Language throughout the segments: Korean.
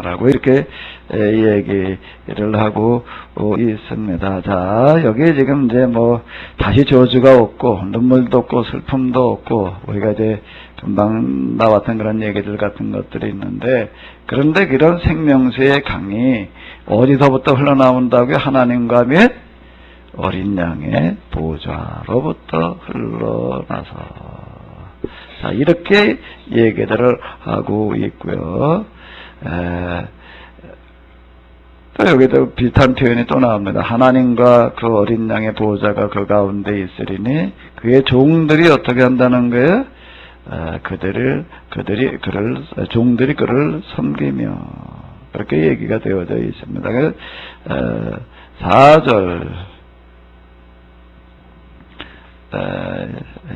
라고 이렇게 얘기를 하고 있습니다. 자, 여기 지금 이제 뭐 다시 저주가 없고 눈물도 없고 슬픔도 없고 우리가 이제 금방 나왔던 그런 얘기들 같은 것들이 있는데 그런데 그런 생명수의 강이 어디서부터 흘러나온다고요? 하나님과 및 어린 양의 보좌로부터 흘러나서 자 이렇게 얘기들을 하고 있고요. 에, 또 여기도 비슷한 표현이 또 나옵니다. 하나님과 그 어린 양의 보호자가 그 가운데 있으리니 그의 종들이 어떻게 한다는 거예요? 에, 그들을 그들이 그를 종들이 그를 섬기며 그렇게 얘기가 되어져 있습니다. 그 4절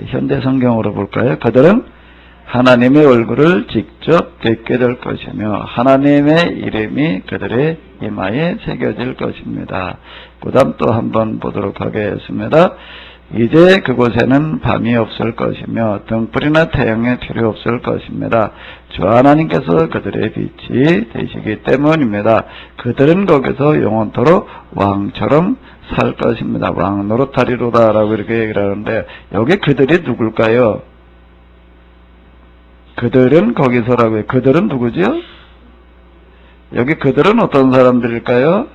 현대 성경으로 볼까요? 그들은 하나님의 얼굴을 직접 뵙게 될 것이며 하나님의 이름이 그들의 이마에 새겨질 것입니다. 그 다음 또 한번 보도록 하겠습니다. 이제 그곳에는 밤이 없을 것이며 등불이나 태양이 필요 없을 것입니다. 주 하나님께서 그들의 빛이 되시기 때문입니다. 그들은 거기서 영원토록 왕처럼 살 것입니다. 왕 노릇하리로다라고 이렇게 얘기를 하는데 여기 그들이 누굴까요? 그들은 거기서라고요. 그들은 누구죠? 여기 그들은 어떤 사람들일까요?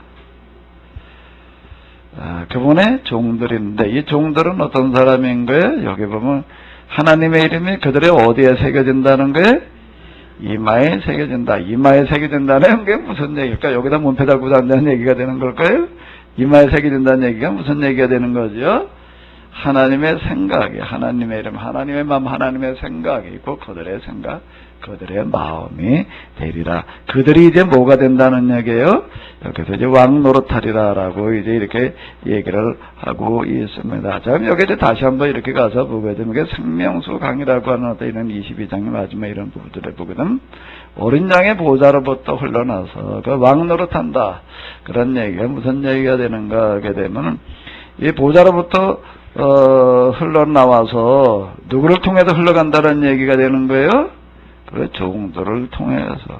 아, 그분의 종들인데 이 종들은 어떤 사람인 거예요? 여기 보면 하나님의 이름이 그들의 어디에 새겨진다는 거예요? 이마에 새겨진다. 이마에 새겨진다는 게 무슨 얘기일까? 여기다 문패 달고 다닌다는 얘기가 되는 걸까요? 이마에 새겨진다는 얘기가 무슨 얘기가 되는 거죠? 하나님의 생각이 하나님의 이름 하나님의 마음 하나님의 생각이 있고 그들의 생각 그들의 마음이 되리라. 그들이 이제 뭐가 된다는 얘기예요? 그래서 이제 왕 노릇하리라라고 이제 이렇게 얘기를 하고 있습니다. 자 그럼 여기 이제 다시 한번 이렇게 가서 보게 되면 이게 생명수 강이라고 하는 어떤 이런 22장의 마지막 이런 부분들을 보거든. 어린 양의 보좌로부터 흘러나서 그 왕 노릇한다. 그런 얘기가 무슨 얘기가 되는가 하게 되면 이 보좌로부터 어, 흘러나와서 누구를 통해서 흘러간다는 얘기가 되는 거예요? 그 종들을 통해서.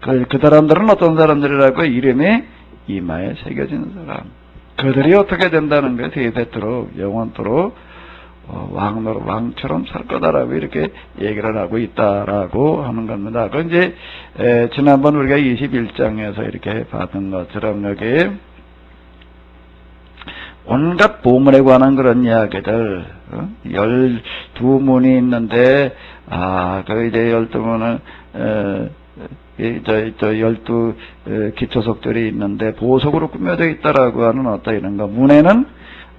그, 그 사람들은 어떤 사람들이라고 이름이 이마에 새겨진 사람. 그들이 어떻게 된다는 거예요? 세대토록, 영원토록, 어, 왕노 왕처럼 살 거다라고 이렇게 얘기를 하고 있다라고 하는 겁니다. 그 이제, 에, 지난번 우리가 21장에서 이렇게 봤던 것처럼 여기, 온갖 보물에 관한 그런 이야기들, 어? 열두 문이 있는데, 아, 그 이제 열두 문은, 에, 저, 저, 열두 기초석들이 있는데, 보석으로 꾸며져 있다라고 하는 어떤 이런 거. 문에는,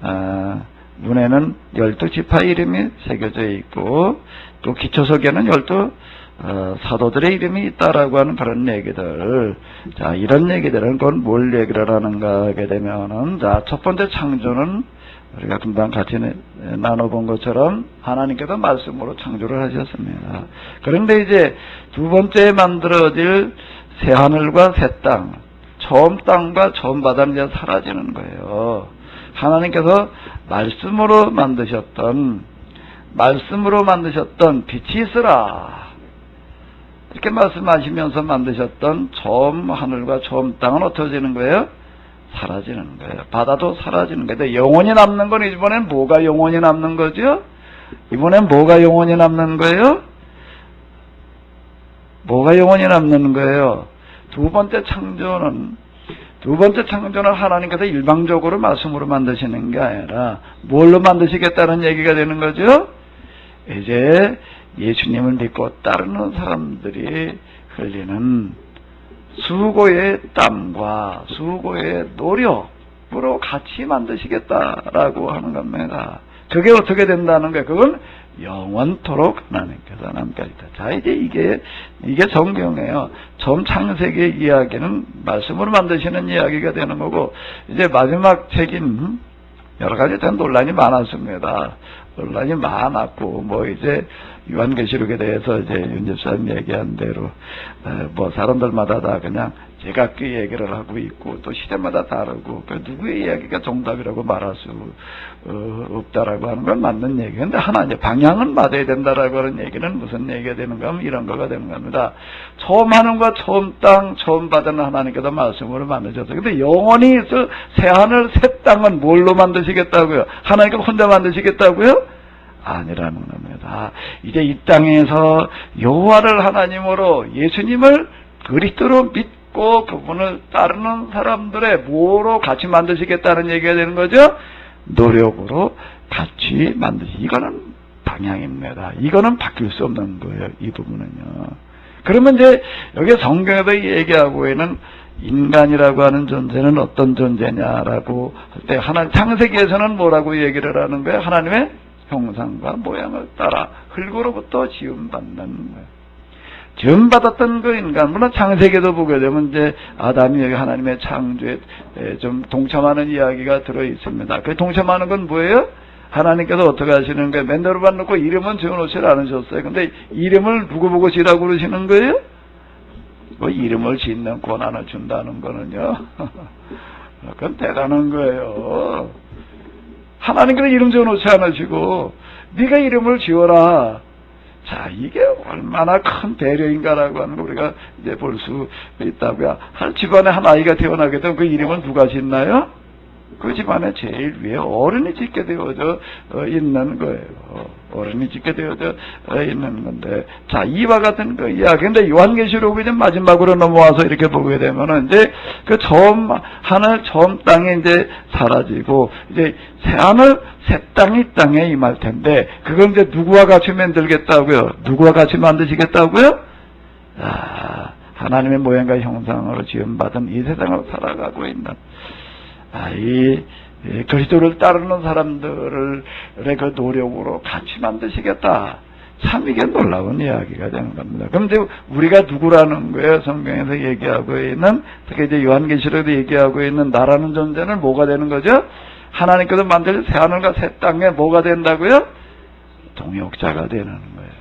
아, 문에는 열두 지파 이름이 새겨져 있고, 또 기초석에는 열두 어, 사도들의 이름이 있다라고 하는 그런 얘기들. 자, 이런 얘기들은 그건 뭘 얘기를 하는가 하게 되면은, 자, 첫 번째 창조는 우리가 금방 같이 나눠본 것처럼 하나님께서 말씀으로 창조를 하셨습니다. 그런데 이제 두 번째 만들어질 새 하늘과 새 땅, 처음 땅과 처음 바다는 이제 사라지는 거예요. 하나님께서 말씀으로 만드셨던, 말씀으로 만드셨던 빛이 있으라. 이렇게 말씀하시면서 만드셨던 처음 하늘과 처음 땅은 어떠지는 거예요? 사라지는 거예요. 바다도 사라지는 거예요. 영원히 남는 건 이번엔 뭐가 영원히 남는 거죠? 이번엔 뭐가 영원히 남는 거예요? 뭐가 영원히 남는 거예요? 두 번째 창조는 두 번째 창조는 하나님께서 일방적으로 말씀으로 만드시는 게 아니라 뭘로 만드시겠다는 얘기가 되는 거죠? 이제 예수님을 믿고 따르는 사람들이 흘리는 수고의 땀과 수고의 노력으로 같이 만드시겠다라고 하는 겁니다. 그게 어떻게 된다는 거예요? 그건 영원토록 하나님께서 하겠다. 자, 이제 이게, 이게 성경이에요. 처음 창세기의 이야기는 말씀으로 만드시는 이야기가 되는 거고, 이제 마지막 책인 여러 가지 된 논란이 많았습니다. 논란이 많았고, 뭐 이제 요한계시록에 대해서 이제 윤 집사님 얘기한 대로 뭐 사람들마다 다 그냥 제각기 얘기를 하고 있고 또 시대마다 다르고 그 누구의 이야기가 정답이라고 말할 수 어, 없다라고 하는 건 맞는 얘기인데 하나 이제 방향은 맞아야 된다라고 하는 얘기는 무슨 얘기가 되는가 하면 이런 거가 되는 겁니다. 처음 하는과 처음 땅 처음 받은 하나님께서 말씀으로 만드셨어요. 근데 영원히 새 하늘 새 땅은 뭘로 만드시겠다고요? 하나님께서 혼자 만드시겠다고요? 아니라는 겁니다. 이제 이 땅에서 여호와를 하나님으로 예수님을 그리스도로 믿 고 그분을 따르는 사람들의 뭐로 같이 만드시겠다는 얘기가 되는 거죠? 노력으로 같이 만드시. 이거는 방향입니다. 이거는 바뀔 수 없는 거예요. 이 부분은요. 그러면 이제 여기 성경에서 얘기하고 있는 인간이라고 하는 존재는 어떤 존재냐라고 할 때 하나님 창세기에서는 뭐라고 얘기를 하는 거예요? 하나님의 형상과 모양을 따라 흙으로부터 지음받는 거예요. 지음받았던 그 인간, 물론 창세기도 보게 되면 이제 아담이 여기 하나님의 창조에 좀 동참하는 이야기가 들어 있습니다. 그 동참하는 건 뭐예요? 하나님께서 어떻게 하시는 거예요? 맨날로만 놓고 이름은 지어놓지 않으셨어요. 근데 이름을 누구 보고 지라고 그러시는 거예요? 뭐 이름을 짓는 권한을 준다는 거는요. 그건 대단한 거예요. 하나님께서 이름 지어놓지 않으시고 네가 이름을 지어라. 자 이게 얼마나 큰 배려인가라고 하는 거 우리가 이제 볼 수 있다고요. 한 집안에 한 아이가 태어나게 되면 그 이름은 누가 짓나요? 그 집안에 제일 위에 어른이 짓게 되어져 어, 있는 거예요. 어른이 짓게 되어져 어, 있는 건데, 자 이와 같은 그 이야기인데 요한계시록 이제 마지막으로 넘어와서 이렇게 보게 되면은 이제 그 처음 하늘 처음 땅에 이제 사라지고 이제 새 하늘 새 땅이 땅에 임할 텐데 그건 이제 누구와 같이 만들겠다고요? 누구와 같이 만드시겠다고요? 아, 하나님의 모양과 형상으로 지음받은 이 세상을 살아가고 있는 아, 이 그리스도를 따르는 사람들의 그 노력으로 같이 만드시겠다. 참 이게 놀라운 이야기가 되는 겁니다. 이제 우리가 누구라는 거예요? 성경에서 얘기하고 있는 특히 이제 요한계시록에도 얘기하고 있는 나라는 존재는 뭐가 되는 거죠? 하나님께서 만들 새 하늘과 새 땅에 뭐가 된다고요? 동역자가 되는 거예요.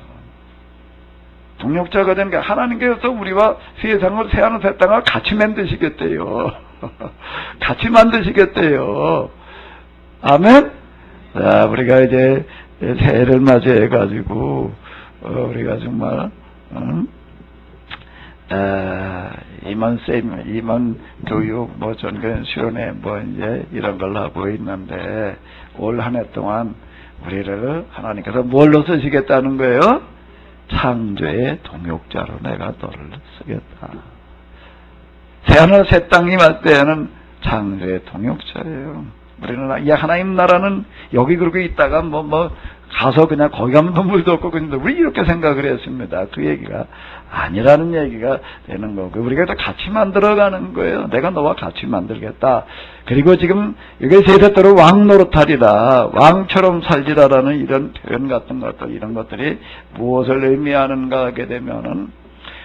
동역자가 되는 게 하나님께서 우리와 세상을 새 하늘 새 땅을 같이 만드시겠대요. 같이 만드시겠대요. 아멘? 자, 우리가 이제 새해를 맞이해가지고, 어, 우리가 정말, 음, 아, 임원 쌤, 임원 교육, 뭐 전근 수련회, 뭐 이제 이런 걸 하고 있는데, 올 한 해 동안 우리를 하나님께서 뭘로 쓰시겠다는 거예요? 창조의 동역자로 내가 너를 쓰겠다. 새하늘 새 땅이 말 때에는 창조의 동역자예요. 우리는 이 하나님 나라는 여기 그렇게 있다가 뭐, 뭐, 가서 그냥 거기 가면 눈물도 없고 그런데 우리 이렇게 생각을 했습니다. 그 얘기가 아니라는 얘기가 되는 거고 우리가 다 같이 만들어가는 거예요. 내가 너와 같이 만들겠다. 그리고 지금 여기 세대대로 왕 노릇하리라 왕처럼 살지라라는 이런 표현 같은 것들 이런 것들이 무엇을 의미하는가 하게 되면은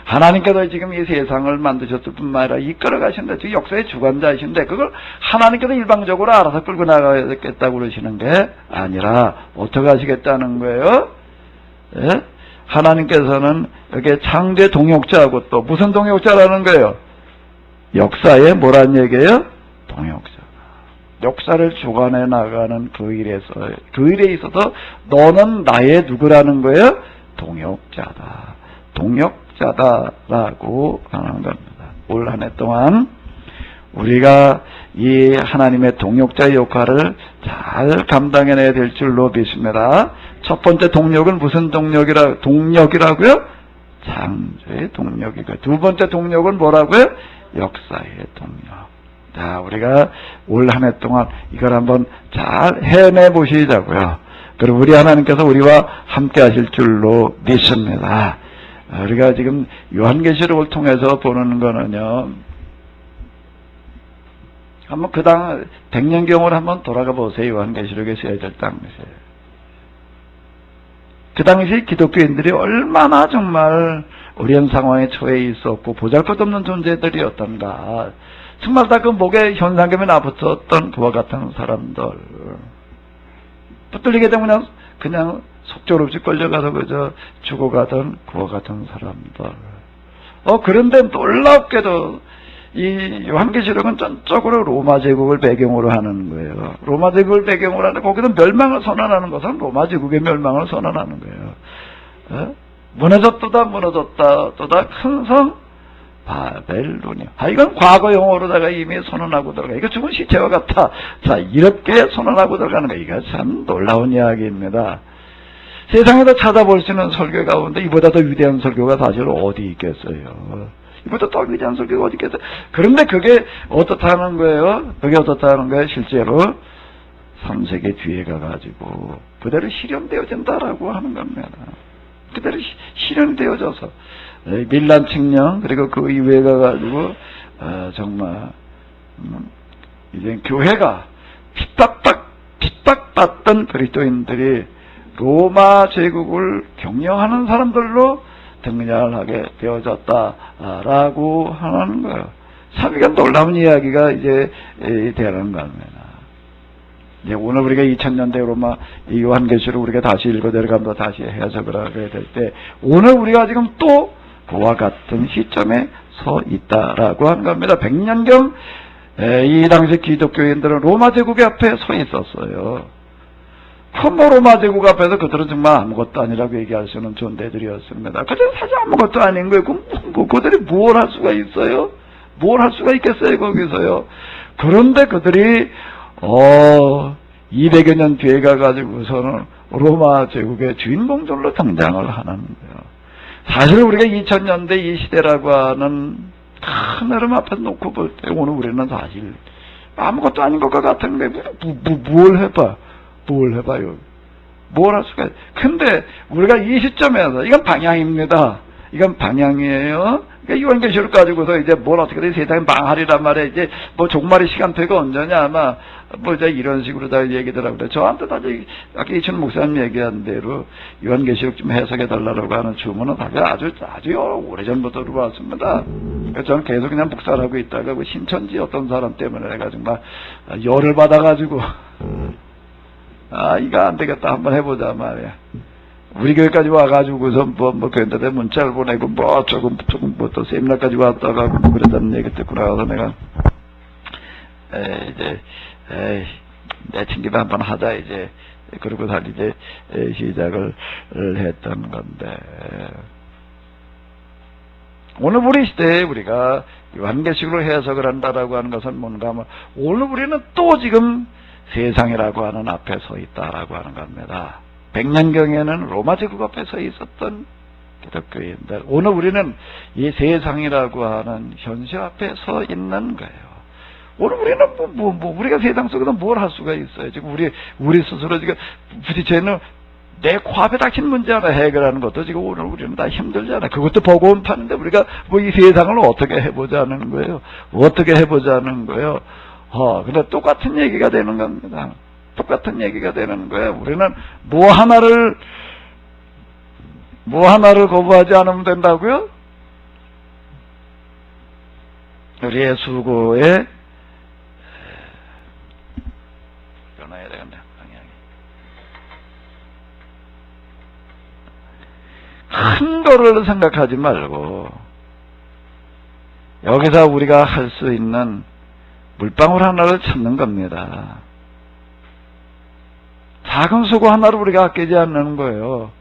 하나님께서 지금 이 세상을 만드셨을 뿐만 아니라 이끌어 가신다. 즉 역사의 주관자이신데 그걸 하나님께서 일방적으로 알아서 끌고 나가겠다고 그러시는 게 아니라 어떻게 하시겠다는 거예요? 예? 하나님께서는 여기에 창제 동역자하고 또 무슨 동역자라는 거예요? 역사의 뭐란 얘기예요? 동역자. 역사를 주관해 나가는 그 일에서 그 일에 있어서 너는 나의 누구라는 거예요? 동역자다. 동역 자다라고 하는 겁니다. 올 한 해 동안 우리가 이 하나님의 동역자의 역할을 잘 감당해내야 될 줄로 믿습니다. 첫 번째 동력은 무슨 동력이라, 동력이라고요? 창조의 동력이고, 두 번째 동력은 뭐라고요? 역사의 동력. 자, 우리가 올 한 해 동안 이걸 한번 잘 해내 보시자고요. 그리고 우리 하나님께서 우리와 함께 하실 줄로 믿습니다. 우리가 지금 요한계시록을 통해서 보는 거는요. 한번 그당 백년경을 한번 돌아가 보세요. 요한계시록에 쓰여질 당시에. 그 당시 기독교인들이 얼마나 정말 어려운 상황에 처해 있었고 보잘것없는 존재들이었던가. 정말 다 그 목에 현상금에 나붙었던 그와 같은 사람들. 붙들리게 되면 그냥, 그냥 속절없이 끌려가서 그저 죽어가던 그와 같은 사람들. 어, 그런데 놀랍게도 이 요한계시록은 전적으로 로마 제국을 배경으로 하는 거예요. 로마 제국을 배경으로 하는데 거기서 멸망을 선언하는 것은 로마 제국의 멸망을 선언하는 거예요. 어? 무너졌도다 무너졌다 또다 큰 성 바벨론이요. 아 이건 과거 용어로다가 이미 선언하고 들어가. 이거 죽은 시체와 같아. 자 이렇게 선언하고 들어가는 거 이거 참 놀라운 이야기입니다. 세상에서 찾아볼 수 있는 설교 가운데 이보다 더 위대한 설교가 사실 어디 있겠어요. 이보다 더 위대한 설교가 어디 있겠어요. 그런데 그게 어떻다는 거예요? 그게 어떻다는 거예요? 실제로 3세기 뒤에 가가지고 그대로 실현되어진다라고 하는 겁니다. 그대로 시, 실현되어져서 밀란 칙령 그리고 그 이후에 가가지고 어, 정말 음, 이제 교회가 핍박받 핍박받던 그리스도인들이 로마 제국을 경영하는 사람들로 등장을 하게 되어졌다라고 하는 거예요. 사비가 놀라운 이야기가 이제 되는 겁니다. 이제 오늘 우리가 2000년대 로마 이 요한계시록 우리가 다시 읽어 내려가면서 다시 해석을 하게 될 때 오늘 우리가 지금 또 그와 같은 시점에 서 있다라고 하는 겁니다. 100년경 이 당시 기독교인들은 로마 제국의 앞에 서 있었어요. 컴보 로마 제국 앞에서 그들은 정말 아무것도 아니라고 얘기할 수 있는 존재들이었습니다. 그들은 사실 아무것도 아닌 거예요. 그, 그, 그들이 뭘 할 수가 있어요? 뭘 할 수가 있겠어요, 거기서요? 그런데 그들이, 어, 200여 년 뒤에 가가지고서는 로마 제국의 주인공들로 등장을 하는 거예요. 사실 우리가 2000년대 이 시대라고 하는 큰 흐름 앞에 놓고 볼 때 오늘 우리는 사실 아무것도 아닌 것과 같은 거예요. 뭐, 뭐, 뭘 해봐. 뭘 해봐요. 뭘 할 수가 있 근데 우리가 이 시점에서 이건 방향입니다. 이건 방향이에요. 그러니까 요한계시록 가지고서 이제 뭘 어떻게든 세상에 망하리란 말에 이제 뭐 종말의 시간표가 언제냐 아마 뭐 이제 이런 식으로 다 얘기더라고요. 저한테 다 아까 이천 목사님 얘기한 대로 요한계시록 좀 해석해 달라고 하는 주문은 사실 아주 아주 오래 전부터 들어왔습니다. 그러니까 저는 계속 그냥 묵살하고 있다가 그 신천지 어떤 사람 때문에 내가 정말 열을 받아가지고 아, 이거 안 되겠다. 한번 해보자 말이야. 우리 교회까지 와가지고서 뭐, 뭐, 교회한테 문자를 보내고 뭐, 조금, 조금, 뭐, 또 세미나까지 왔다가 뭐 그랬다는 얘기 듣고 나가서 내가, 에, 이제, 에이, 내친 김에 한번 하자, 이제. 그러고 다시 이제, 시작을 했던 건데. 오늘 우리 시대에 우리가 요한계식으로 해석을 한다라고 하는 것은 뭔가 하면, 오늘 우리는 또 지금 세상이라고 하는 앞에 서 있다라고 하는 겁니다. 백년경에는 로마 제국 앞에 서 있었던 기독교인들. 오늘 우리는 이 세상이라고 하는 현실 앞에 서 있는 거예요. 오늘 우리는 뭐, 뭐, 뭐, 우리가 세상 속에서 뭘 할 수가 있어요. 지금 우리, 우리 스스로 지금 부딪혀 있는 내 코앞에 닥친 문제 하나 해결하는 것도 지금 오늘 우리는 다 힘들잖아. 그것도 버거운 판인데 우리가 뭐 이 세상을 어떻게 해보자는 거예요. 어떻게 해보자는 거예요. 어, 근데 똑같은 얘기가 되는 겁니다. 똑같은 얘기가 되는 거예요. 우리는 뭐 하나를, 뭐 하나를 거부하지 않으면 된다고요? 우리의 수고에 변화해야 되겠네, 방향이. 큰 거를 생각하지 말고, 여기서 우리가 할 수 있는 물방울 하나를 찾는 겁니다. 작은 수고 하나를 우리가 아끼지 않는 거예요.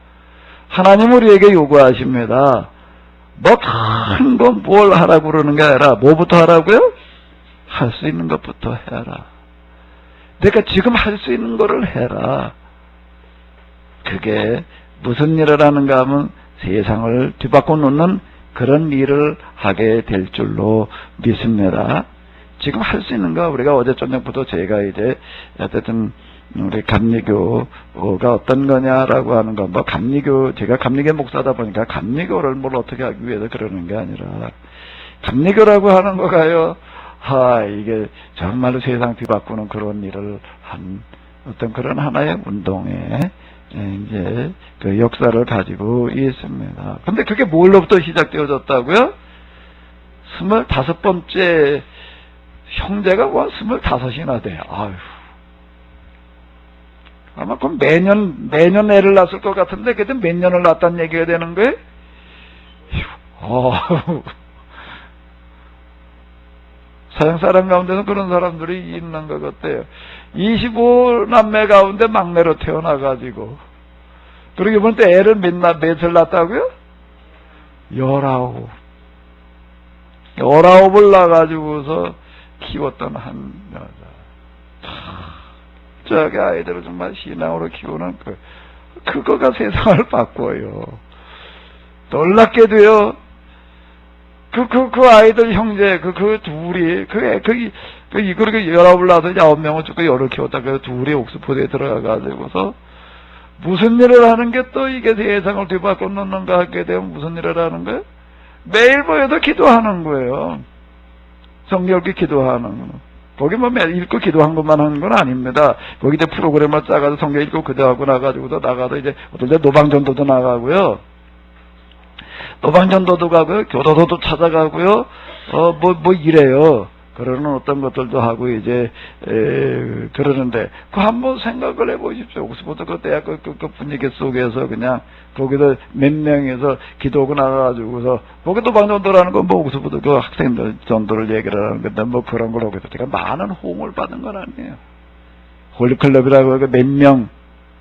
하나님 우리에게 요구하십니다. 뭐큰거뭘 하라고 그러는 게 아니라 뭐부터 하라고요? 할 수 있는 것부터 해라. 내가 지금 할 수 있는 거를 해라. 그게 무슨 일을 하는가 하면 세상을 뒤바꿔 놓는 그런 일을 하게 될 줄로 믿습니다. 지금 할 수 있는 거 우리가 어제 저녁부터 제가 이제 어쨌든 우리 감리교가 어떤 거냐라고 하는 거, 뭐 감리교 제가 감리교 목사다 보니까 감리교를 뭘 어떻게 하기 위해서 그러는 게 아니라 감리교라고 하는 거가요. 아 이게 정말로 세상 뒤바꾸는 그런 일을 한 어떤 그런 하나의 운동에 이제 그 역사를 가지고 있습니다. 근데 그게 뭘로부터 시작되어졌다고요? 스물다섯 번째 형제가 뭐 스물다섯이나 돼. 아휴. 아마 그럼 매년, 매년 애를 낳았을 것 같은데, 그때 몇 년을 낳았다는 얘기가 되는 거예요? 어, 서양 사람 가운데는 그런 사람들이 있는 것 같아요. 25남매 가운데 막내로 태어나가지고. 그리고 이번 때 애를 몇, 몇을 낳았다고요? 열아홉. 열아홉을 낳아가지고서 키웠던 한 여자. 저기 아이들을 정말 신앙으로 키우는 그, 그거가 세상을 바꿔요. 놀랍게도요, 그, 그, 그 아이들 형제, 그, 그 둘이, 그, 그, 그, 이걸 그 열아홉을 낳아서 아홉 명을 죽고 열을 키웠다. 그 둘이 옥스포드에 들어가가지고서 무슨 일을 하는 게 또 이게 세상을 뒤바꿔 놓는가 하게 되면 무슨 일을 하는 거예요? 매일 모여도 기도하는 거예요. 성경기 기도하는 거. 거기 뭐 매일 읽고 기도한 것만 하는 건 아닙니다. 거기 이제 프로그램을 짜가지고 성경 읽고 기도하고 나가지고도 나가도 이제 어떨 때 노방전도도 나가고요. 노방전도도 가고요. 교도소도 찾아가고요. 어, 뭐, 뭐 이래요. 그러는 어떤 것들도 하고 이제 에, 그러는데 그 한번 생각을 해보십시오. 옥스퍼드 그 대학 그, 그, 그 분위기 속에서 그냥 거기서 몇 명에서 기도하고 나가가지고서 거기도 방전도라는 건 뭐 옥스퍼드 그 학생들 전도를 얘기를 하는 건데 뭐 그런 걸 하게 되니까 많은 호응을 받은 건 아니에요. 홀리클럽이라고 몇 명.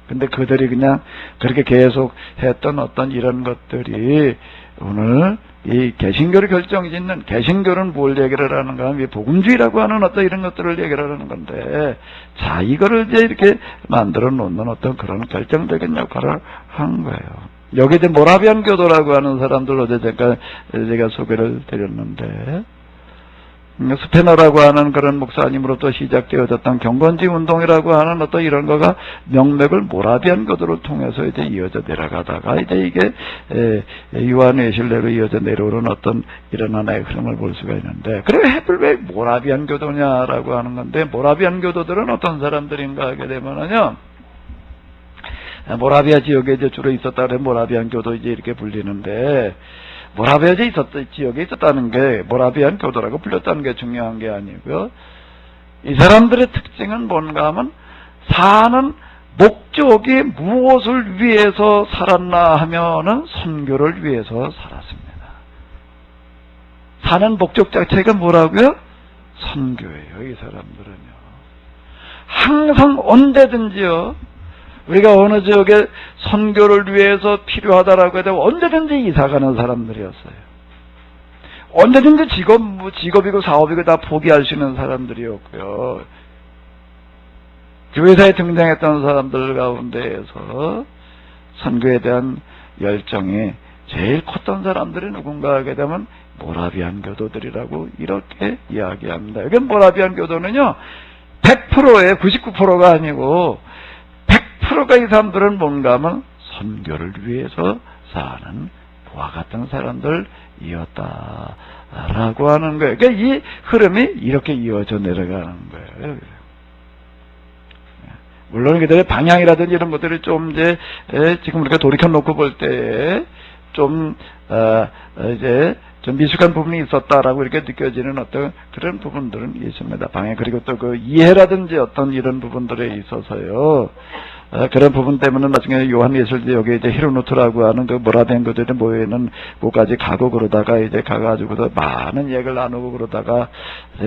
근데 그들이 그냥 그렇게 계속 했던 어떤 이런 것들이 오늘 이 개신교를 결정짓는 개신교는 뭘 얘기를 하는가 하면 복음주의라고 하는 어떤 이런 것들을 얘기를 하는 건데 자 이거를 이제 이렇게 만들어 놓는 어떤 그런 결정적인 역할을 한 거예요. 여기 이제 모라비안 교도라고 하는 사람들 어제 제가 제가 소개를 드렸는데 스페너라고 하는 그런 목사님으로부터 시작되어졌던 경건지 운동이라고 하는 어떤 이런 거가 명맥을 모라비안 거들을 통해서 이제 이어져 내려가다가 이제 이게 유한의실내로 이어져 내려오는 어떤 이런 하나의 흐름을 볼 수가 있는데 그래 해플 왜 모라비안 교도냐라고 하는 건데 모라비안 교도들은 어떤 사람들인가 하게 되면은요 모라비아 지역에 이제 주로 있었다 그래 모라비안 교도 이제 이렇게 불리는데 모라비아에 있었던 지역에 있었다는 게 모라비안 교도라고 불렸다는 게 중요한 게 아니고요. 이 사람들의 특징은 뭔가 하면 사는 목적이 무엇을 위해서 살았나 하면은 선교를 위해서 살았습니다. 사는 목적 자체가 뭐라고요? 선교예요, 이 사람들은요. 항상 언제든지요, 우리가 어느 지역에 선교를 위해서 필요하다라고 해도 언제든지 이사가는 사람들이었어요. 언제든지 직업, 뭐 직업이고 사업이고 다 포기할 수 있는 사람들이었고요. 교회사에 등장했던 사람들 가운데에서 선교에 대한 열정이 제일 컸던 사람들이 누군가 하게 되면 모라비안 교도들이라고 이렇게 이야기합니다. 여기 모라비안 교도는요, 100%의 99%가 아니고 100%가 이 사람들은 뭔가 하면 선교를 위해서 사는 보아 같은 사람들이었다라고 하는 거예요. 그러니까 이 흐름이 이렇게 이어져 내려가는 거예요. 물론 그들의 방향이라든지 이런 것들이 좀 이제 지금 우리가 돌이켜 놓고 볼 때에 좀 어, 이제 좀 미숙한 부분이 있었다라고 이렇게 느껴지는 어떤 그런 부분들은 있습니다. 방해 그리고 또 그 이해라든지 어떤 이런 부분들에 있어서요. 어, 그런 부분 때문에 나중에 요한 예술대 여기 이제 히로노트라고 하는 그 모라된 것들이 모여있는 곳까지 가고 그러다가 이제 가가지고도 많은 얘기를 나누고 그러다가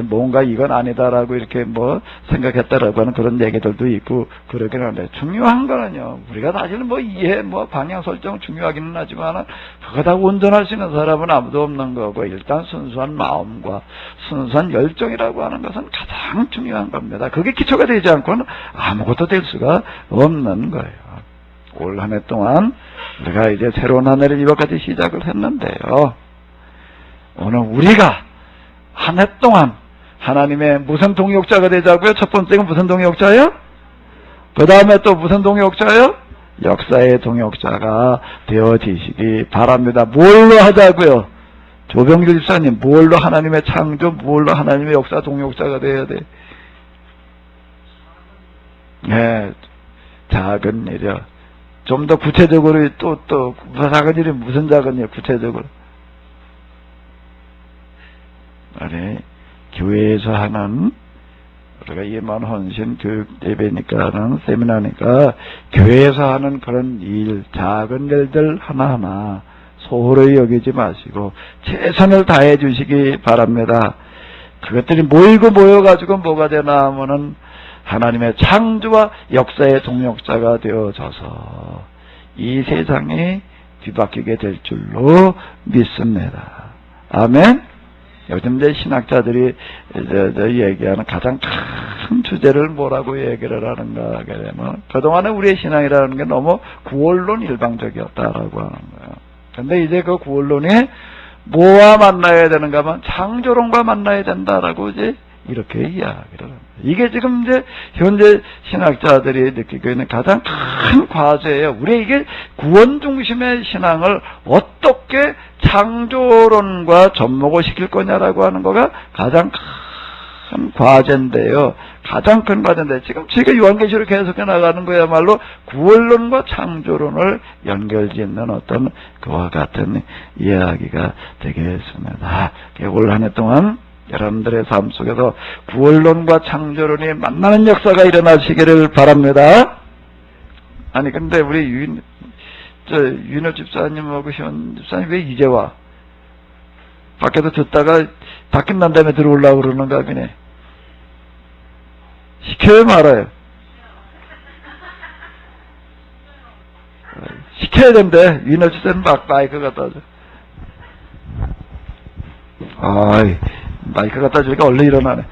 뭔가 이건 아니다라고 이렇게 뭐 생각했다라고 하는 그런 얘기들도 있고 그러긴 하는데 중요한 거는요 우리가 사실은 뭐 이해 뭐 방향 설정 중요하기는 하지만 그거 다 온전할 수 있는 사람은 아무도 없는 거고 일단 순수한 마음과 순수한 열정이라고 하는 것은 가장 중요한 겁니다. 그게 기초가 되지 않고는 아무것도 될 수가 없. 없는 거예요. 올 한 해 동안 우리가 이제 새로운 한 해를 이번까지 시작을 했는데요. 오늘 우리가 한 해 동안 하나님의 무슨 동역자가 되자고요? 첫 번째가 무슨 동역자예요? 그 다음에 또 무슨 동역자예요? 역사의 동역자가 되어지시기 바랍니다. 뭘로 하자고요? 조병길 집사님, 뭘로 하나님의 창조, 뭘로 하나님의 역사 동역자가 되어야 돼? 네, 작은 일이요. 좀더 구체적으로 또, 또, 작은 일이 무슨 작은 일, 구체적으로. 아니, 교회에서 하는, 우리가 예만 헌신 교육 예배니까는, 세미나니까, 교회에서 하는 그런 일, 작은 일들 하나하나, 소홀히 여기지 마시고, 최선을 다해 주시기 바랍니다. 그것들이 모이고 모여가지고 뭐가 되나 하면은 하나님의 창조와 역사의 동력자가 되어져서 이 세상이 뒤바뀌게 될 줄로 믿습니다. 아멘? 요즘 이제 신학자들이 이제 저 얘기하는 가장 큰 주제를 뭐라고 얘기를 하는가 하게 되면 그동안에 우리의 신앙이라는 게 너무 구원론 일방적이었다라고 하는 거예요. 근데 이제 그 구원론이 뭐와 만나야 되는가 하면 창조론과 만나야 된다라고 이제 이렇게 이야기를 합니다. 이게 지금 이제 현재 신학자들이 느끼고 있는 가장 큰 과제예요. 우리 이게 구원 중심의 신앙을 어떻게 창조론과 접목을 시킬 거냐라고 하는 거가 가장 큰 과제인데요. 가장 큰 과제인데 지금 제가 요한계시로 계속해 나가는 거야말로 구원론과 창조론을 연결짓는 어떤 그와 같은 이야기가 되겠습니다. 올 한 해 동안 여러분들의 삶 속에서 구원론과 창조론이 만나는 역사가 일어나시기를 바랍니다. 아니 근데 우리 유인 저 윤호 집사님하고 현 집사님 왜 이제 와? 밖에서 듣다가 다 끝난 다음에 들어오려고 그러는가 그네. 시켜요 말아요. 시켜야 된대. 윤호 집사님 막 마이크 갖다 줘. 아이 마이크 갖다 주니까 얼른 일어나네.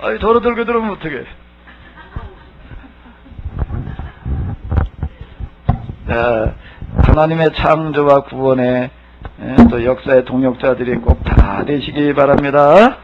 아이 더러 들고 들으면 어떡해. 자, 하나님의 창조와 구원의 에, 또 역사의 동역자들이 꼭 다 되시기 바랍니다.